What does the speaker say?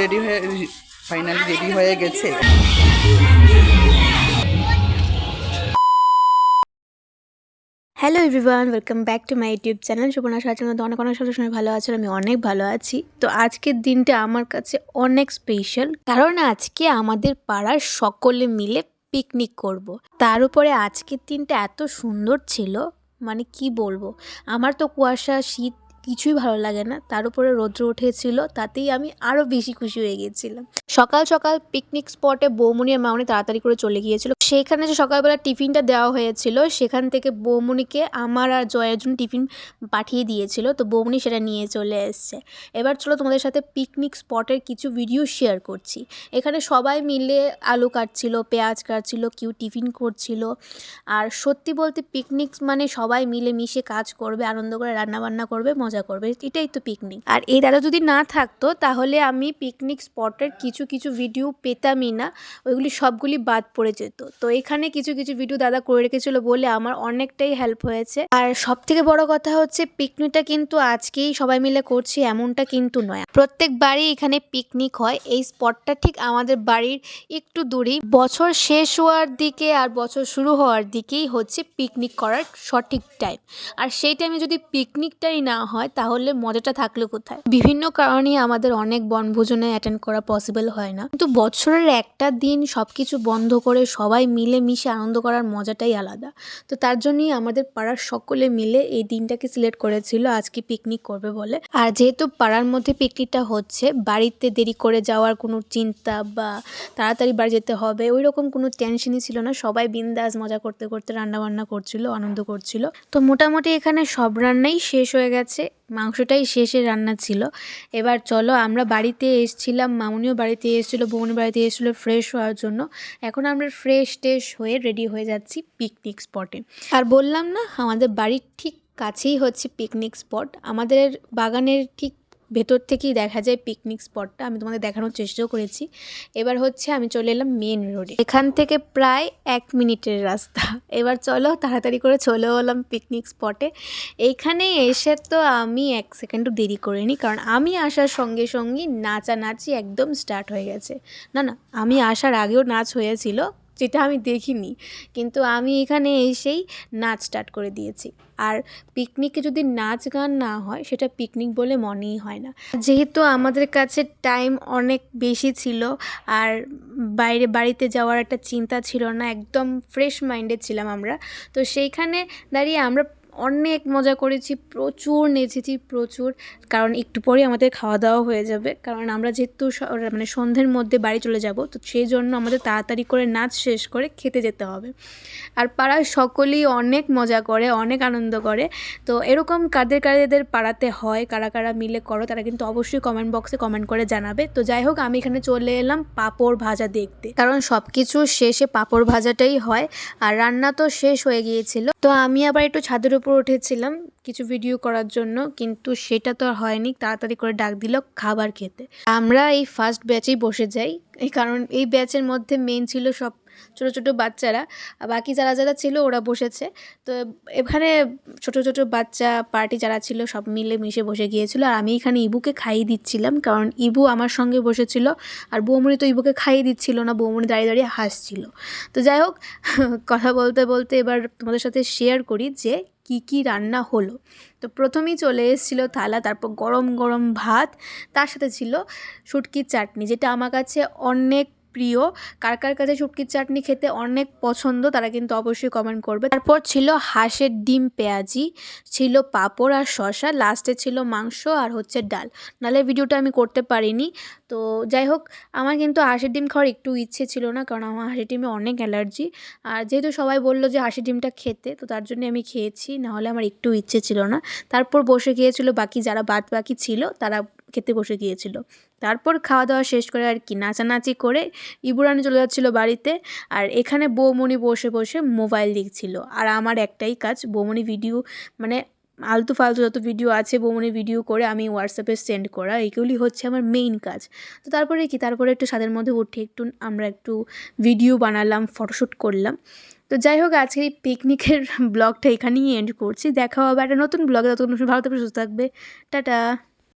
Ready হয়ে finally ready হয়ে গেছে। Hello everyone welcome back to my YouTube channel Subarna সাহায্যের মধ্যে অনেক অনেক সবসময় সময় ভালো আছে, আমি অনেক ভালো আছি। তো আজকের দিনটা আমার কাছে অনেক স্পেশাল কারণ আজকে আমাদের পাড়ার সকলে মিলে পিকনিক করব। তার উপরে আজকের দিনটা এত সুন্দর ছিল মানে কি বলব? আমার তো কুয়াশা, শীত কিছুই ভালো লাগে না। তার উপরে রৌদ্র উঠেছিল, তাতেই আমি আরও বেশি খুশি হয়ে গিয়েছিলাম। সকাল সকাল পিকনিক স্পটে বৌমনি আর মামনি তাড়াতাড়ি করে চলে গিয়েছিল। সেখানে যে সকালবেলা টিফিনটা দেওয়া হয়েছিল, সেখান থেকে বৌমনিকে আমার আর জয়ের জন্য টিফিন পাঠিয়ে দিয়েছিল। তো বৌমনি সেটা নিয়ে চলে এসছে। এবার চলো তোমাদের সাথে পিকনিক স্পটের কিছু ভিডিও শেয়ার করছি। এখানে সবাই মিলে আলু কাটছিল, পেঁয়াজ কাটছিল, কেউ টিফিন করছিল। আর সত্যি বলতে পিকনিক মানে সবাই মিলে মিশে কাজ করবে, আনন্দ করে রান্না বান্না করবে মজা করবে, এটাই তো পিকনিক আর এই দাদা যদি না থাকতো, তাহলে আমি পিকনিক স্পটের কিছু কিছু ভিডিও পেতামই না, ওইগুলি সবগুলি বাদ পড়ে যেত। তো এখানে কিছু কিছু ভিডিও দাদা করে রেখেছিল বলে আমার অনেকটাই হেল্প হয়েছে। আর সব থেকে বড় কথা হচ্ছে পিকনিকটা কিন্তু আজকেই সবাই মিলে করছি, এমনটা কিন্তু নয়। প্রত্যেকবারই এখানে পিকনিক হয়, এই স্পটটা ঠিক আমাদের বাড়ির একটু দূরেই। বছর শেষ হওয়ার দিকে আর বছর শুরু হওয়ার দিকেই হচ্ছে পিকনিক করার সঠিক টাইম আর সেই টাইমে যদি পিকনিকটাই না হয় তাহলে মজাটা থাকল কোথায়? বিভিন্ন কারণে আমাদের অনেক বনভোজনে অ্যাটেন্ড করা পসিবল হয় না। কিন্তু বছরের একটা দিন সব কিছু বন্ধ করে সবাই মিলে মিশে আনন্দ করার মজাটাই আলাদা। তো তার জন্যই আমাদের পাড়ার সকলে মিলে এই দিনটাকে সিলেক্ট করেছিল আজকে পিকনিক করবে বলে। আর যেহেতু পাড়ার মধ্যে পিকনিকটা হচ্ছে, বাড়িতে দেরি করে যাওয়ার কোনো চিন্তা বা তাড়াতাড়ি বাড়ি যেতে হবে ওই রকম কোনো টেনশনই ছিল না। সবাই বিন্দাস মজা করতে করতে রান্না বান্না করছিল, আনন্দ করছিল। তো মোটামুটি এখানে সব রান্নাই শেষ হয়ে গেছে। মাংসটাই শেষে রান্না ছিল। এবার চলো আমরা বাড়িতে এসছিলাম, মামুনিও বাড়িতে এসেছিল বোনের বাড়িতে এসেছিল ফ্রেশ হওয়ার জন্য। এখন আমরা ফ্রেশ টেশ হয়ে রেডি হয়ে যাচ্ছি পিকনিক স্পটে আর বললাম না, আমাদের বাড়ির ঠিক কাছেই হচ্ছে পিকনিক স্পট আমাদের বাগানের ঠিক ভেতর থেকেই দেখা যায় পিকনিক স্পটটা আমি তোমাদের দেখানোর চেষ্টাও করেছি। এবার হচ্ছে আমি চলে এলাম মেন রোডে এখান থেকে প্রায় এক মিনিটের রাস্তা। এবার চলো তাড়াতাড়ি করে চলে এলাম পিকনিক স্পটে এইখানে এসে তো আমি এক সেকেন্ডও দেরি করিনি, কারণ আমি আসার সঙ্গে সঙ্গে নাচানাচি একদম স্টার্ট হয়ে গেছে। না না, আমি আসার আগেও নাচ হয়েছিল। যেটা আমি দেখিনি। কিন্তু আমি এখানে এসেই নাচ স্টার্ট করে দিয়েছি। আর পিকনিকে যদি নাচ গান না হয়, সেটা পিকনিক বলে মনেই হয় না। যেহেতু আমাদের কাছে টাইম অনেক বেশি ছিল, আর বাইরে বাড়িতে যাওয়ার একটা চিন্তা ছিল না, একদম ফ্রেশ মাইন্ডে ছিলাম আমরা। তো সেইখানে দাঁড়িয়ে আমরা অনেক মজা করেছি, প্রচুর নেচেছি, প্রচুর। কারণ একটু পরেই আমাদের খাওয়া দাওয়া হয়ে যাবে। কারণ আমরা যেহেতু মানে সন্ধ্যের মধ্যে বাড়ি চলে যাব, তো সেই জন্য আমাদের তাড়াতাড়ি করে নাচ শেষ করে খেতে যেতে হবে। আর পাড়ার সকলেই অনেক মজা করে, অনেক আনন্দ করে। তো এরকম কাদের কাদের পাড়াতে হয়, কারা কারা মিলে করো, তারা কিন্তু অবশ্যই কমেন্ট বক্সে কমেন্ট করে জানাবে। তো যাই হোক, আমি এখানে চলে এলাম পাঁপড় ভাজা দেখতে। কারণ সব কিছু শেষে পাঁপড় ভাজাটাই হয়, আর রান্না তো শেষ হয়ে গিয়েছিল। তো আমি আবার একটু ছাদের উপর উঠেছিলাম কিছু ভিডিও করার জন্য, কিন্তু সেটা তো আর হয়নি। তাড়াতাড়ি করে ডাক দিল খাবার খেতে। আমরা এই ফার্স্ট ব্যাচেই বসে যাই। এই কারণ এই ব্যাচের মধ্যে মেন ছিল সব ছোট ছোট বাচ্চারা বাকি যারা যারা ছিল ওরা বসেছে। তো এখানে ছোট ছোট বাচ্চা পার্টি যারা ছিল সব মিলে মিশে বসে গিয়েছিল, আর আমি এখানে ইবুকে খাইয়ে দিচ্ছিলাম, কারণ ইবু আমার সঙ্গে বসেছিল, আর বৌমনি তো ইবুকে খাইয়ে দিচ্ছিল না, বৌমনি দাঁড়িয়ে দাঁড়িয়ে হাসছিল। তো যাই হোক, কথা বলতে বলতে এবার তোমাদের সাথে শেয়ার করি যে কি কি রান্না হলো। তো প্রথমেই চলে এসেছিল থালা, তারপর গরম গরম ভাত, তার সাথে ছিল শুটকির চাটনি, যেটা আমার কাছে অনেক প্রিয়। কার কার কাছে শুটকির চাটনি খেতে অনেক পছন্দ, তারা কিন্তু অবশ্যই কমেন্ট করবে। তারপর ছিল হাঁসের ডিম পেঁয়াজি, ছিল পাঁপড় আর শশা লাস্টে ছিল মাংস আর হচ্ছে ডাল। নালে ভিডিওটা আমি করতে পারিনি। তো যাই হোক, আমার কিন্তু হাঁসের ডিম খাওয়ার একটু ইচ্ছে ছিল না, কারণ আমার হাঁসের ডিমে অনেক অ্যালার্জি। আর যেহেতু সবাই বলল যে হাঁসের ডিমটা খেতে, তো তার জন্য আমি খেয়েছি, নাহলে আমার একটু ইচ্ছে ছিল না। তারপর বসে গিয়েছিল বাকি যারা বাদ বাকি ছিল, তারা খেতে বসে গিয়েছিল। তারপর খাওয়া দাওয়া শেষ করে আর কি নাচানাচি করে ইবুরানি চলে যাচ্ছিল বাড়িতে আর এখানে বৌমণি বসে বসে মোবাইল দেখছিল। আর আমার একটাই কাজ, বৌমণি ভিডিও মানে আলতু ফালতু যত ভিডিও আছে বৌমনি ভিডিও করে আমি হোয়াটসঅ্যাপে সেন্ড করা, এগুলি হচ্ছে আমার মেইন কাজ। তো তারপরে কি, তারপরে একটু ছাদের মধ্যে উঠে একটু আমরা একটু ভিডিও বানালাম ফটোশ্যুট করলাম। তো যাই হোক আজকে এই পিকনিকের ব্লগটা এখানেই এন্ড করছি। দেখা হবে একটা নতুন ব্লগে ততক্ষণ ভালো থাকবে, সুস্থ থাকবে। টাটা!